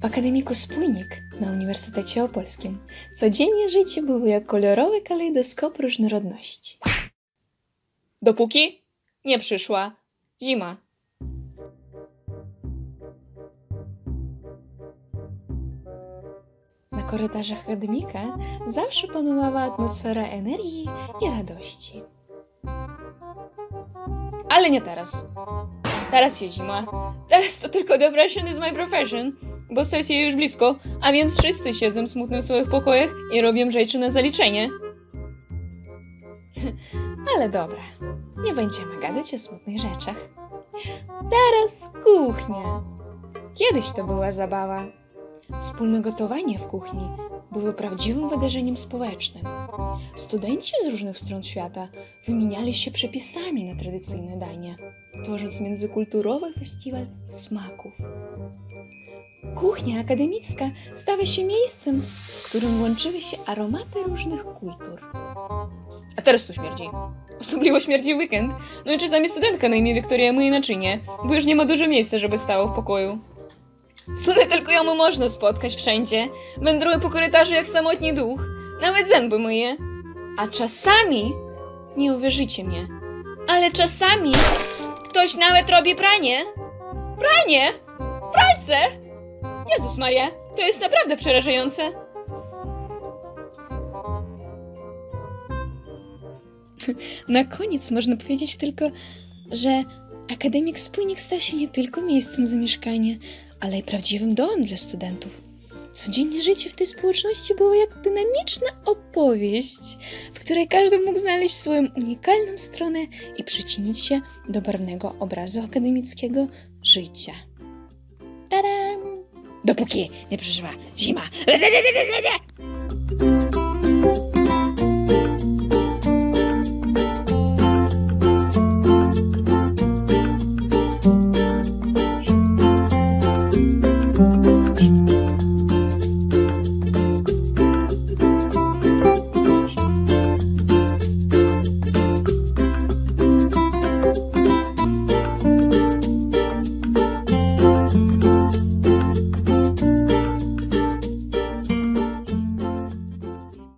W Akademiku Spójnik na Uniwersytecie Opolskim codziennie życie było jak kolorowy kalejdoskop różnorodności. Dopóki nie przyszła zima. Na korytarzach akademika zawsze panowała atmosfera energii i radości. Ale nie teraz. Teraz się zima. Teraz to tylko depression is my profession, bo sesja już blisko, a więc wszyscy siedzą smutno w swoich pokojach i robią rzeczy na zaliczenie. Ale dobra, nie będziemy gadać o smutnych rzeczach. Teraz kuchnia. Kiedyś to była zabawa. Wspólne gotowanie w kuchni było prawdziwym wydarzeniem społecznym. Studenci z różnych stron świata wymieniali się przepisami na tradycyjne dania, tworząc międzykulturowy festiwal smaków. Kuchnia akademicka stała się miejscem, w którym łączyły się aromaty różnych kultur. A teraz tu śmierdzi. Osobliwo śmierdzi weekend. No i czasami studentka na imię Wiktoria myje naczynie, bo już nie ma dużo miejsca, żeby stało w pokoju. W sumie tylko ją można spotkać wszędzie. Wędruje po korytarzu jak samotni duch. Nawet zęby myje. A czasami, nie uwierzycie mnie, ale czasami ktoś nawet robi pranie. Pranie! Pralce! Jezus Maria, to jest naprawdę przerażające. Na koniec można powiedzieć tylko, że Akademik Spójnik stał się nie tylko miejscem zamieszkania, ale i prawdziwym domem dla studentów. Codzienne życie w tej społeczności było jak dynamiczna opowieść, w której każdy mógł znaleźć swoją unikalną stronę i przyczynić się do barwnego obrazu akademickiego życia. Tadam! Dopóki nie przyszła zima.